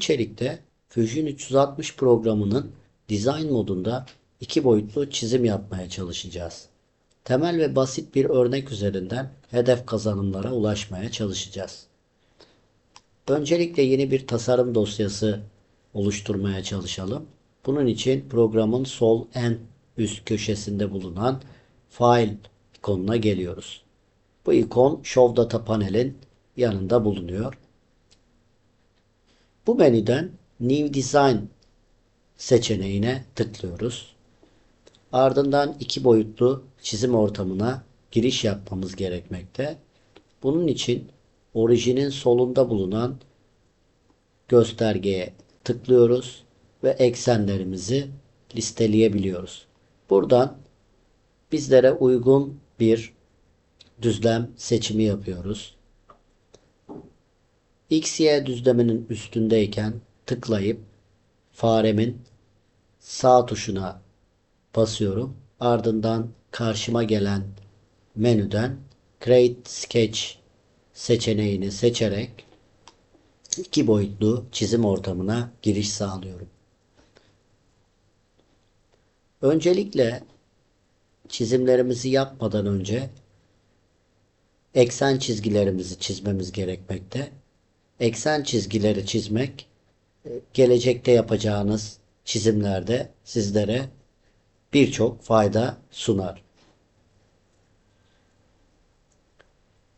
içerikte Fusion 360 programının Design modunda iki boyutlu çizim yapmaya çalışacağız. Temel ve basit bir örnek üzerinden hedef kazanımlara ulaşmaya çalışacağız. Öncelikle yeni bir tasarım dosyası oluşturmaya çalışalım. Bunun için programın sol en üst köşesinde bulunan File ikonuna geliyoruz. Bu ikon Show Data panelin yanında bulunuyor. Bu menüden New Design seçeneğine tıklıyoruz. Ardından iki boyutlu çizim ortamına giriş yapmamız gerekmekte. Bunun için orijinin solunda bulunan göstergeye tıklıyoruz ve eksenlerimizi listeleyebiliyoruz. Buradan bizlere uygun bir düzlem seçimi yapıyoruz. XY düzleminin üstündeyken tıklayıp faremin sağ tuşuna basıyorum. Ardından karşıma gelen menüden Create Sketch seçeneğini seçerek iki boyutlu çizim ortamına giriş sağlıyorum. Öncelikle çizimlerimizi yapmadan önce eksen çizgilerimizi çizmemiz gerekmekte. Eksen çizgileri çizmek e, gelecekte yapacağınız çizimlerde sizlere birçok fayda sunar.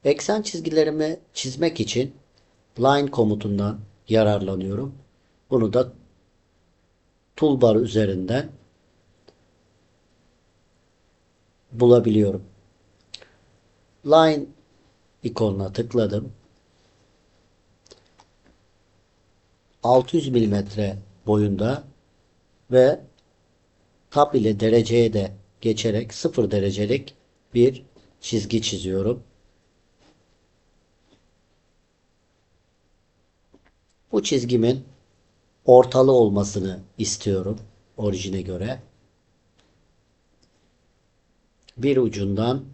Eksen çizgilerimi çizmek için line komutundan yararlanıyorum. Bunu da toolbar üzerinden bulabiliyorum. Line ikonuna tıkladım. 600 mm boyunda ve tab ile dereceye de geçerek 0 derecelik bir çizgi çiziyorum. Bu çizgimin ortalı olmasını istiyorum orijine göre. Bir ucundan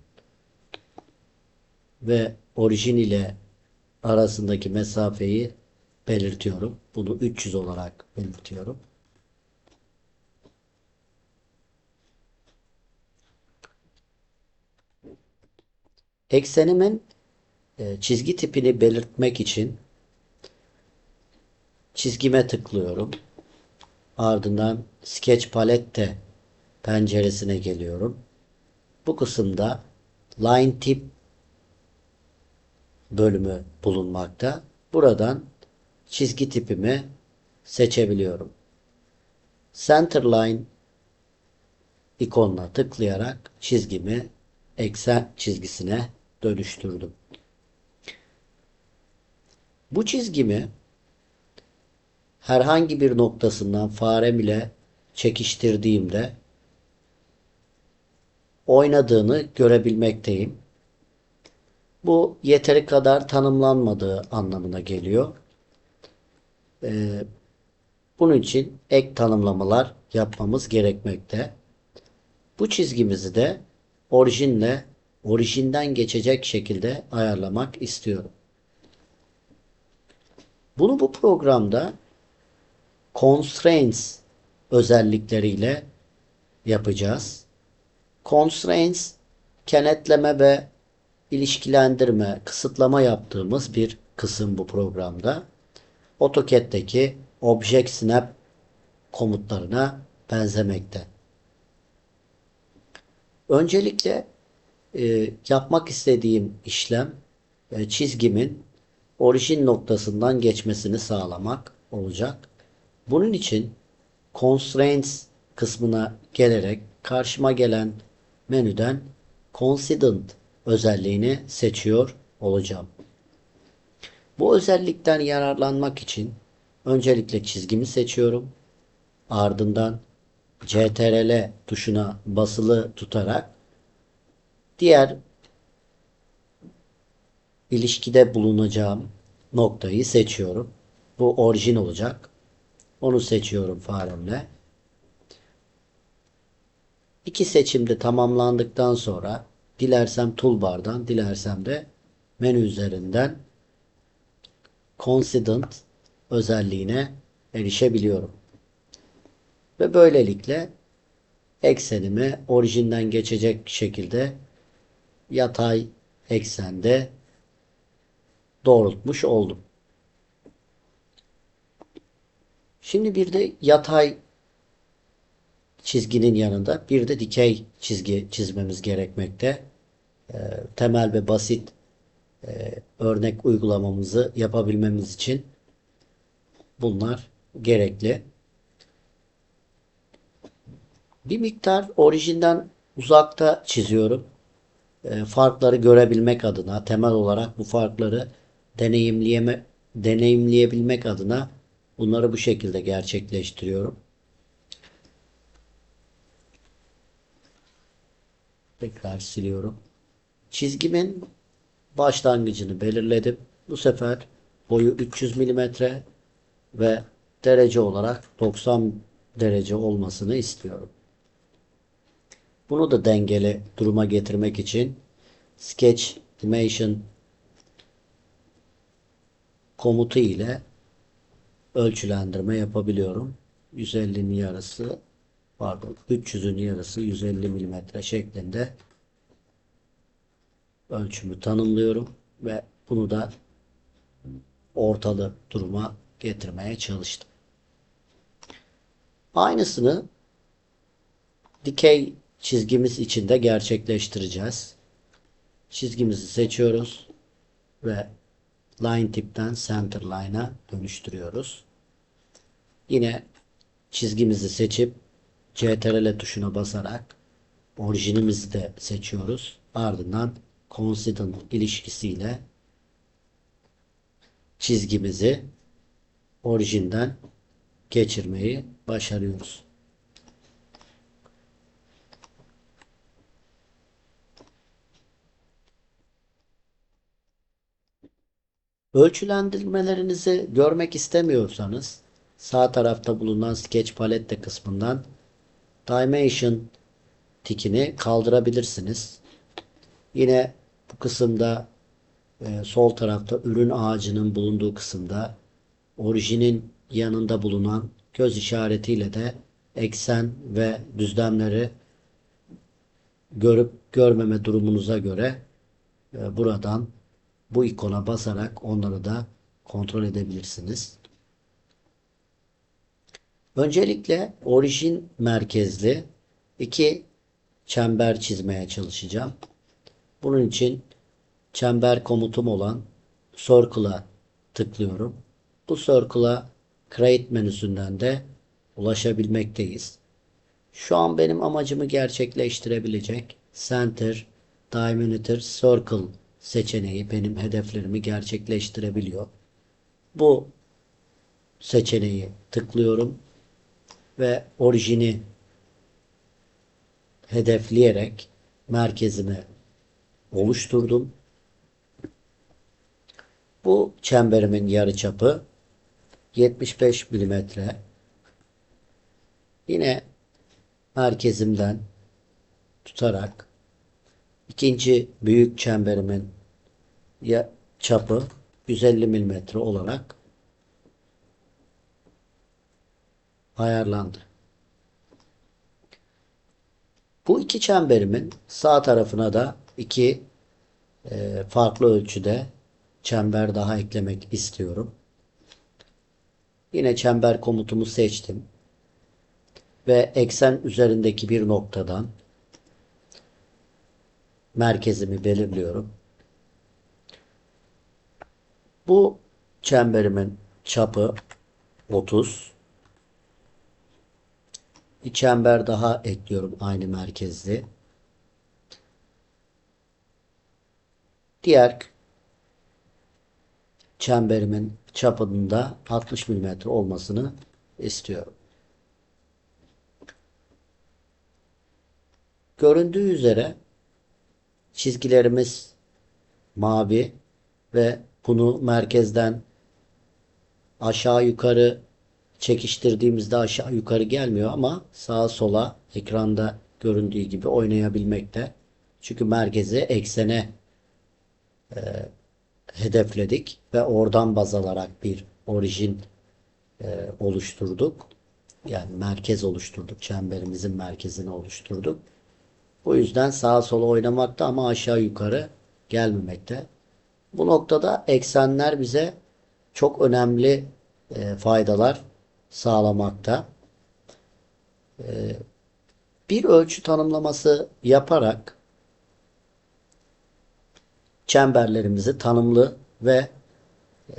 ve orijin ile arasındaki mesafeyi belirtiyorum. Bunu 300 olarak belirtiyorum. Eksenimin e, çizgi tipini belirtmek için çizgime tıklıyorum. Ardından Sketch Palette penceresine geliyorum. Bu kısımda Line Tip bölümü bulunmakta. Buradan çizgi tipimi seçebiliyorum. Centerline ikonuna tıklayarak çizgimi eksen çizgisine dönüştürdüm. Bu çizgimi herhangi bir noktasından farem ile çekiştirdiğimde oynadığını görebilmekteyim. Bu yeteri kadar tanımlanmadığı anlamına geliyor. Ee, bunun için ek tanımlamalar yapmamız gerekmekte. Bu çizgimizi de orijinle orijinden geçecek şekilde ayarlamak istiyorum. Bunu bu programda constraints özellikleriyle yapacağız. Constraints kenetleme ve ilişkilendirme, kısıtlama yaptığımız bir kısım bu programda. AutoCAD'deki Object Snap komutlarına benzemekte. Öncelikle e, yapmak istediğim işlem e, çizgimin orijin noktasından geçmesini sağlamak olacak. Bunun için Constraints kısmına gelerek karşıma gelen menüden Coincident özelliğini seçiyor olacağım. Bu özellikten yararlanmak için öncelikle çizgimi seçiyorum. Ardından CTRL tuşuna basılı tutarak diğer ilişkide bulunacağım noktayı seçiyorum. Bu orijin olacak. Onu seçiyorum faremle. İki seçimde tamamlandıktan sonra dilersem toolbar'dan dilersem de menü üzerinden Coincident özelliğine erişebiliyorum. Ve böylelikle eksenimi orijinden geçecek şekilde yatay eksende doğrultmuş oldum. Şimdi bir de yatay çizginin yanında bir de dikey çizgi çizmemiz gerekmekte. E, temel ve basit e, örnek uygulamamızı yapabilmemiz için bunlar gerekli. Bir miktar orijinden uzakta çiziyorum. E, farkları görebilmek adına, temel olarak bu farkları deneyimleyeme, deneyimleyebilmek adına bunları bu şekilde gerçekleştiriyorum. Tekrar siliyorum. Çizgimin başlangıcını belirledim. Bu sefer boyu 300 mm ve derece olarak 90 derece olmasını istiyorum. Bunu da dengeli duruma getirmek için Sketch Dimension komutu ile ölçülendirme yapabiliyorum. 150'nin yarısı pardon 300'ün yarısı 150 mm şeklinde ölçümü tanımlıyorum ve bunu da ortalı duruma getirmeye çalıştım. Aynısını dikey çizgimiz içinde gerçekleştireceğiz. Çizgimizi seçiyoruz ve line tipten center line'a dönüştürüyoruz. Yine çizgimizi seçip CTRL tuşuna basarak orijinimizi de seçiyoruz. Ardından coincident ilişkisiyle çizgimizi orijinden geçirmeyi başarıyoruz. Ölçülendirmelerinizi görmek istemiyorsanız sağ tarafta bulunan Sketch Palette kısmından Dimension tikini kaldırabilirsiniz. Yine bu kısımda e, sol tarafta ürün ağacının bulunduğu kısımda orijinin yanında bulunan göz işaretiyle de eksen ve düzlemleri görüp görmeme durumunuza göre e, buradan bu ikona basarak onları da kontrol edebilirsiniz. Öncelikle orijin merkezli iki çember çizmeye çalışacağım. Bunun için çember komutum olan Circle'a tıklıyorum. Bu Circle'a Create menüsünden de ulaşabilmekteyiz. Şu an benim amacımı gerçekleştirebilecek Center, Diameter, Circle seçeneği benim hedeflerimi gerçekleştirebiliyor. Bu seçeneği tıklıyorum ve orijini hedefleyerek merkezimi oluşturdum. Bu çemberimin yarıçapı 75 milimetre. Yine merkezimden tutarak ikinci büyük çemberimin çapı 150 milimetre olarak ayarlandı. Bu iki çemberimin sağ tarafına da iki e, farklı ölçüde çember daha eklemek istiyorum. Yine çember komutumu seçtim. Ve eksen üzerindeki bir noktadan merkezimi belirliyorum. Bu çemberimin çapı 30. Bir çember daha ekliyorum aynı merkezli. Diğer çemberimin çapının da 60 mm olmasını istiyorum. Göründüğü üzere çizgilerimiz mavi ve bunu merkezden aşağı yukarı çekiştirdiğimizde aşağı yukarı gelmiyor ama sağa sola ekranda göründüğü gibi oynayabilmekte. Çünkü merkezi eksene e, hedefledik ve oradan baz alarak bir orijin e, oluşturduk. Yani merkez oluşturduk. Çemberimizin merkezini oluşturduk. O yüzden sağa sola oynamakta ama aşağı yukarı gelmemekte. Bu noktada eksenler bize çok önemli e, faydalar sağlamakta. E, bir ölçü tanımlaması yaparak çemberlerimizi tanımlı ve e,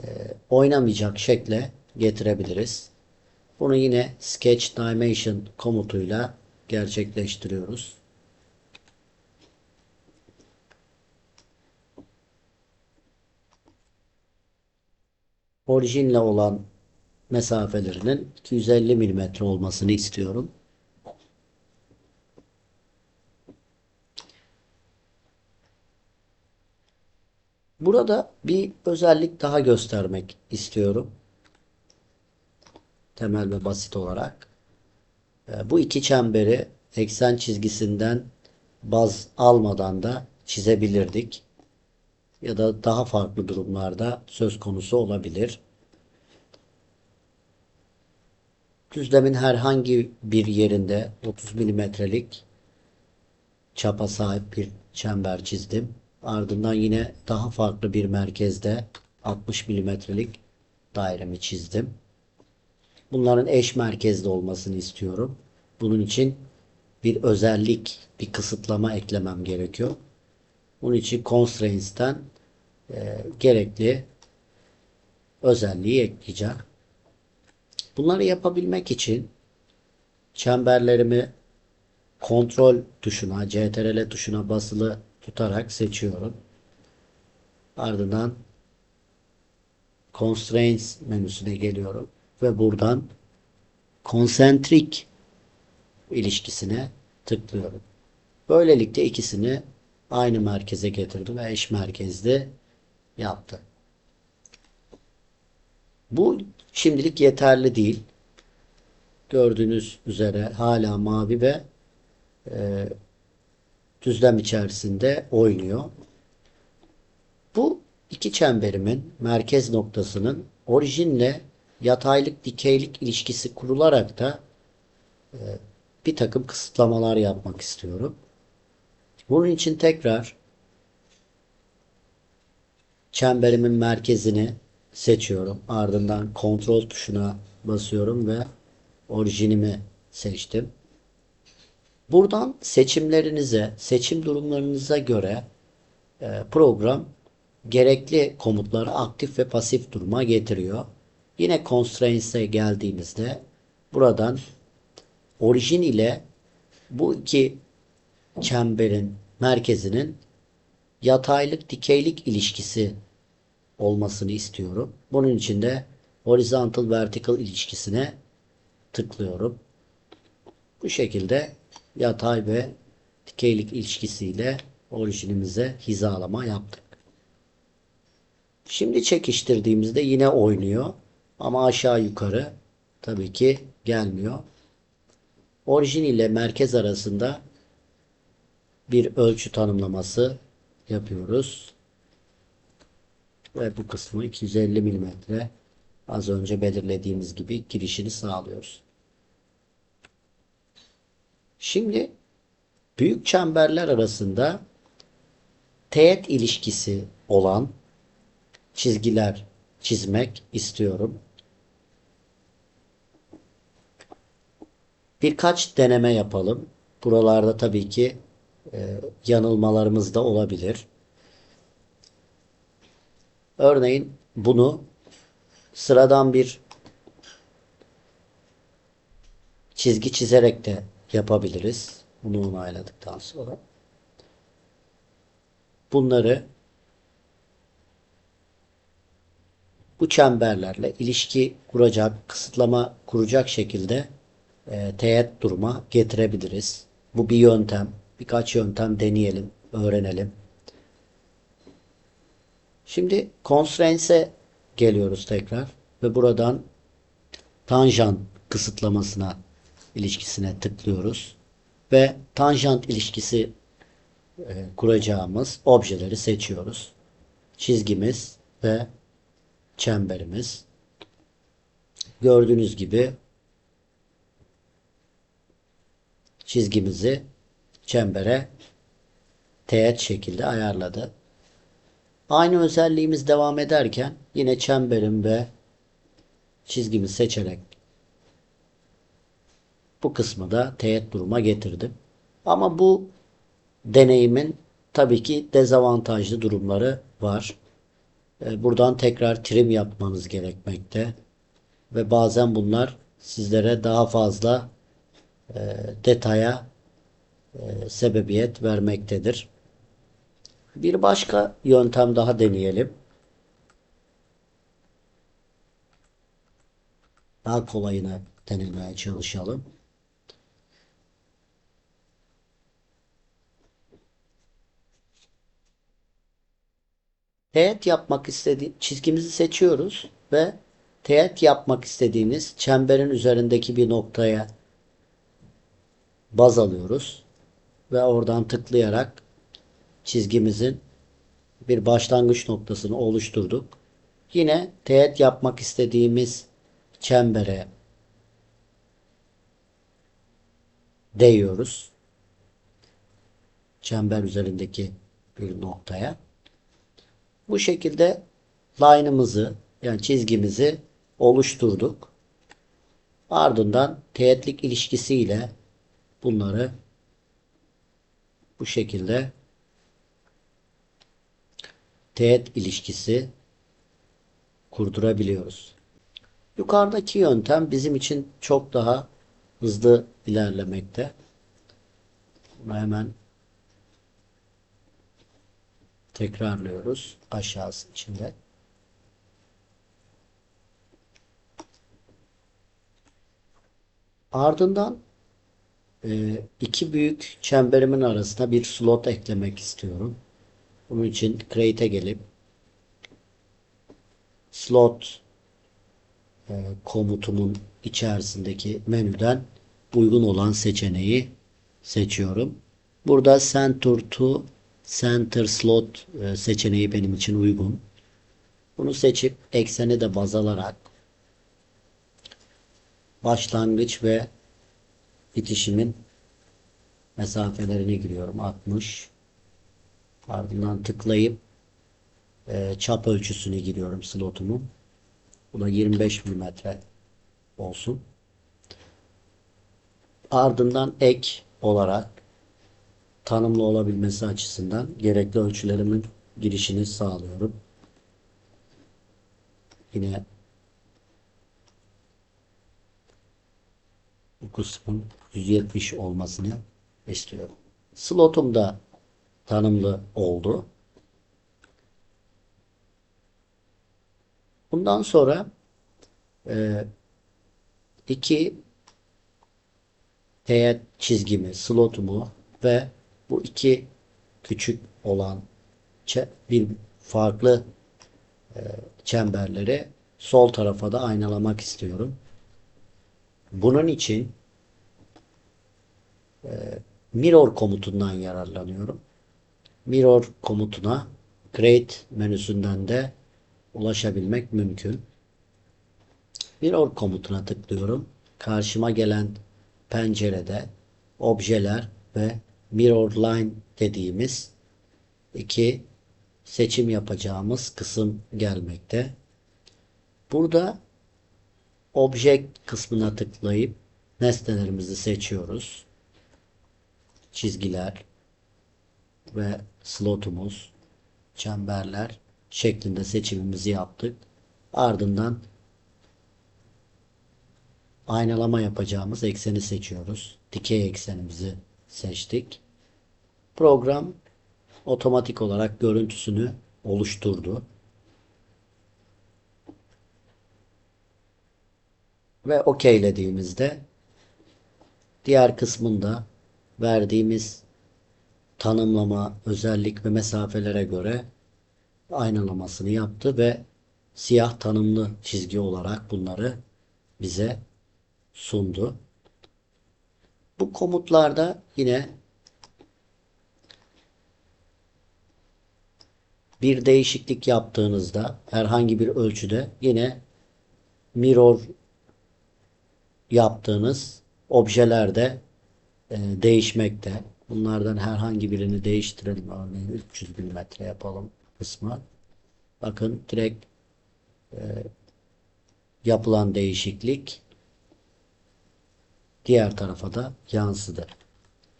oynamayacak şekle getirebiliriz. Bunu yine Sketch Dimension komutuyla gerçekleştiriyoruz. Orijinle olan mesafelerinin 250 mm olmasını istiyorum. Burada bir özellik daha göstermek istiyorum. Temel ve basit olarak. Ee, bu iki çemberi eksen çizgisinden baz almadan da çizebilirdik. Ya da daha farklı durumlarda söz konusu olabilir. Düzlemin herhangi bir yerinde 30 milimetrelik çapa sahip bir çember çizdim. Ardından yine daha farklı bir merkezde 60 milimetrelik dairemi çizdim. Bunların eş merkezde olmasını istiyorum. Bunun için bir özellik, bir kısıtlama eklemem gerekiyor. Bunun için constraints'ten e, gerekli özelliği ekleyeceğim. Bunları yapabilmek için çemberlerimi kontrol tuşuna, CTRL tuşuna basılı tutarak seçiyorum. Ardından Constraints menüsüne geliyorum ve buradan konsentrik ilişkisine tıklıyorum. Böylelikle ikisini aynı merkeze getirdi ve eş merkezde yaptı. Bu şimdilik yeterli değil. Gördüğünüz üzere hala mavi ve e, düzlem içerisinde oynuyor. Bu iki çemberimin merkez noktasının orijinle yataylık dikeylik ilişkisi kurularak da e, bir takım kısıtlamalar yapmak istiyorum. Bunun için tekrar çemberimin merkezini seçiyorum. Ardından kontrol tuşuna basıyorum ve orijinimi seçtim. Buradan seçimlerinize, seçim durumlarınıza göre e, program gerekli komutları aktif ve pasif duruma getiriyor. Yine constraints'e geldiğimizde buradan orijin ile bu iki çemberin merkezinin yataylık dikeylik ilişkisi olmasını istiyorum. Bunun için de horizontal vertical ilişkisine tıklıyorum. Bu şekilde yatay ve dikeylik ilişkisiyle orijinimize hizalama yaptık. Şimdi çekiştirdiğimizde yine oynuyor. Ama aşağı yukarı tabii ki gelmiyor. Orijin ile merkez arasında bir ölçü tanımlaması yapıyoruz. Ve bu kısmı 250 mm az önce belirlediğimiz gibi girişini sağlıyoruz. Şimdi büyük çemberler arasında teğet ilişkisi olan çizgiler çizmek istiyorum. Birkaç deneme yapalım. Buralarda tabii ki e, yanılmalarımız da olabilir. Örneğin bunu sıradan bir çizgi çizerek de yapabiliriz. Bunu onayladıktan sonra. Bunları bu çemberlerle ilişki kuracak, kısıtlama kuracak şekilde e, teğet duruma getirebiliriz. Bu bir yöntem. Birkaç yöntem deneyelim, öğrenelim. Şimdi constraints'e geliyoruz tekrar ve buradan tanjant kısıtlamasına ilişkisine tıklıyoruz ve tanjant ilişkisi e, kuracağımız objeleri seçiyoruz. Çizgimiz ve çemberimiz. gördüğünüz gibi çizgimizi çembere teğet şekilde ayarladı. Aynı özelliğimiz devam ederken yine çemberim ve çizgimi seçerek bu kısmı da teğet duruma getirdim. Ama bu deneyimin tabii ki dezavantajlı durumları var. E, buradan tekrar trim yapmanız gerekmekte. Ve bazen bunlar sizlere daha fazla e, detaya e, sebebiyet vermektedir. Bir başka yöntem daha deneyelim. Daha kolayını denemeye çalışalım. Teğet yapmak istediği çizgimizi seçiyoruz ve teğet yapmak istediğimiz çemberin üzerindeki bir noktaya baz alıyoruz ve oradan tıklayarak çizgimizin bir başlangıç noktasını oluşturduk. Yine teğet yapmak istediğimiz çembere değiyoruz. Çember üzerindeki bir noktaya. Bu şekilde line'ımızı yani çizgimizi oluşturduk. Ardından teğetlik ilişkisiyle bunları bu şekilde teğet ilişkisi kurdurabiliyoruz. Yukarıdaki yöntem bizim için çok daha hızlı ilerlemekte. Bunu hemen tekrarlıyoruz aşağısı içinde. Ardından e, iki büyük çemberimin arasına bir slot eklemek istiyorum. Bunun için Create'e gelip slot e, komutumun içerisindeki menüden uygun olan seçeneği seçiyorum. Burada Center to Center Slot e, seçeneği benim için uygun. Bunu seçip ekseni de baz alarak başlangıç ve bitişimin mesafelerini giriyorum. 60 ardından tıklayıp e, çap ölçüsünü giriyorum slotumun. Bu da 25 mm olsun. Ardından ek olarak tanımlı olabilmesi açısından gerekli ölçülerimin girişini sağlıyorum. Yine bu kısmın 170 olmasını istiyorum. Slotum da tanımlı oldu. Bundan sonra e, iki teğet çizgimi, slotumu ve bu iki küçük olan bir farklı e, çemberleri sol tarafa da aynalamak istiyorum. Bunun için e, mirror komutundan yararlanıyorum. Mirror komutuna create menüsünden de ulaşabilmek mümkün. Mirror komutuna tıklıyorum. Karşıma gelen pencerede objeler ve mirror line dediğimiz iki seçim yapacağımız kısım gelmekte. Burada object kısmına tıklayıp nesnelerimizi seçiyoruz. Çizgiler ve slotumuz, çemberler şeklinde seçimimizi yaptık. Ardından aynalama yapacağımız ekseni seçiyoruz. Dikey eksenimizi seçtik. Program otomatik olarak görüntüsünü oluşturdu. Ve okeylediğimizde diğer kısmında verdiğimiz tanımlama, özellik ve mesafelere göre aynalamasını yaptı ve siyah tanımlı çizgi olarak bunları bize sundu. Bu komutlarda yine bir değişiklik yaptığınızda herhangi bir ölçüde yine mirror yaptığınız objeler de e, değişmekte. Bunlardan herhangi birini değiştirelim. Örneğin 300 milimetre yapalım kısmı. Bakın direkt e, yapılan değişiklik diğer tarafa da yansıdı.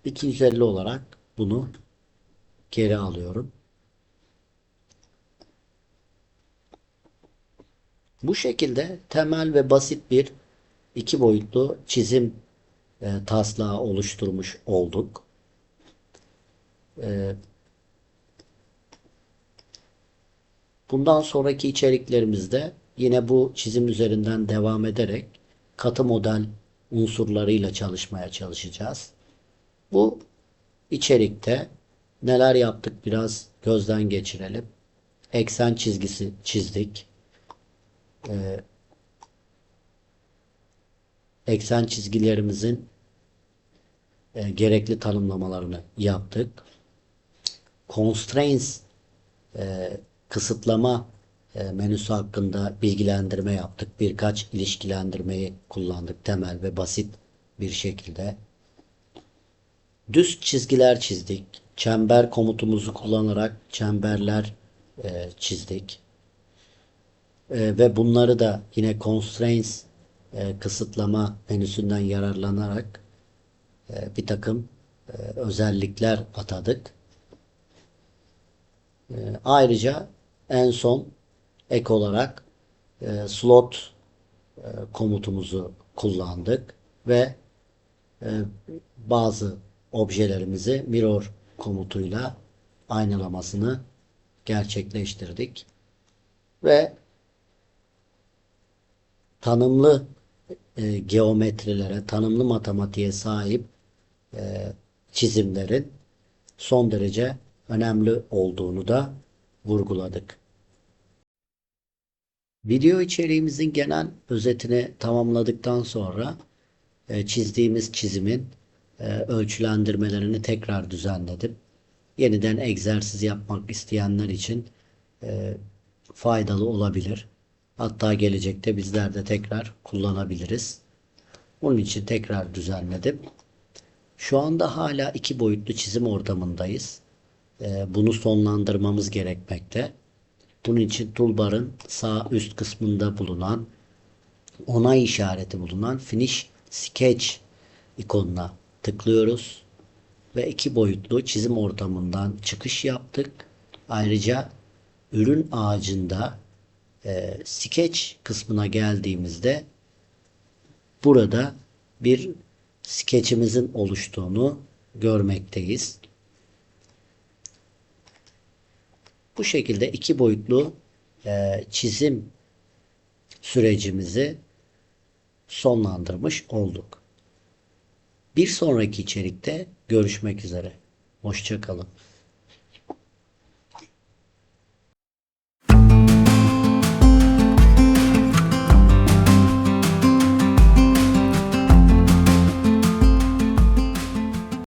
250 olarak bunu geri alıyorum. Bu şekilde temel ve basit bir iki boyutlu çizim e, taslağı oluşturmuş olduk. E, bundan sonraki içeriklerimizde yine bu çizim üzerinden devam ederek katı model unsurlarıyla çalışmaya çalışacağız. Bu içerikte neler yaptık biraz gözden geçirelim. Eksen çizgisi çizdik. Ee, eksen çizgilerimizin e, gerekli tanımlamalarını yaptık. Constraints e, kısıtlama menüsü hakkında bilgilendirme yaptık. Birkaç ilişkilendirmeyi kullandık temel ve basit bir şekilde. Düz çizgiler çizdik. Çember komutumuzu kullanarak çemberler e, çizdik. E, ve bunları da yine constraints e, kısıtlama menüsünden yararlanarak e, bir takım e, özellikler atadık. E, ayrıca en son ek olarak e, slot e, komutumuzu kullandık ve e, bazı objelerimizi mirror komutuyla aynalamasını gerçekleştirdik. Ve tanımlı e, geometrilere, tanımlı matematiğe sahip e, çizimlerin son derece önemli olduğunu da vurguladık. Video içeriğimizin genel özetini tamamladıktan sonra e, çizdiğimiz çizimin e, ölçülendirmelerini tekrar düzenledim. Yeniden egzersiz yapmak isteyenler için e, faydalı olabilir. Hatta gelecekte bizler de tekrar kullanabiliriz. Bunun için tekrar düzenledim. Şu anda hala iki boyutlu çizim ortamındayız. Bunu sonlandırmamız gerekmekte. Bunun için toolbar'ın sağ üst kısmında bulunan onay işareti bulunan Finish Sketch ikonuna tıklıyoruz ve iki boyutlu çizim ortamından çıkış yaptık. Ayrıca ürün ağacında e, sketch kısmına geldiğimizde burada bir sketchimizin oluştuğunu görmekteyiz. Bu şekilde iki boyutlu e, çizim sürecimizi sonlandırmış olduk. Bir sonraki içerikte görüşmek üzere. Hoşçakalın.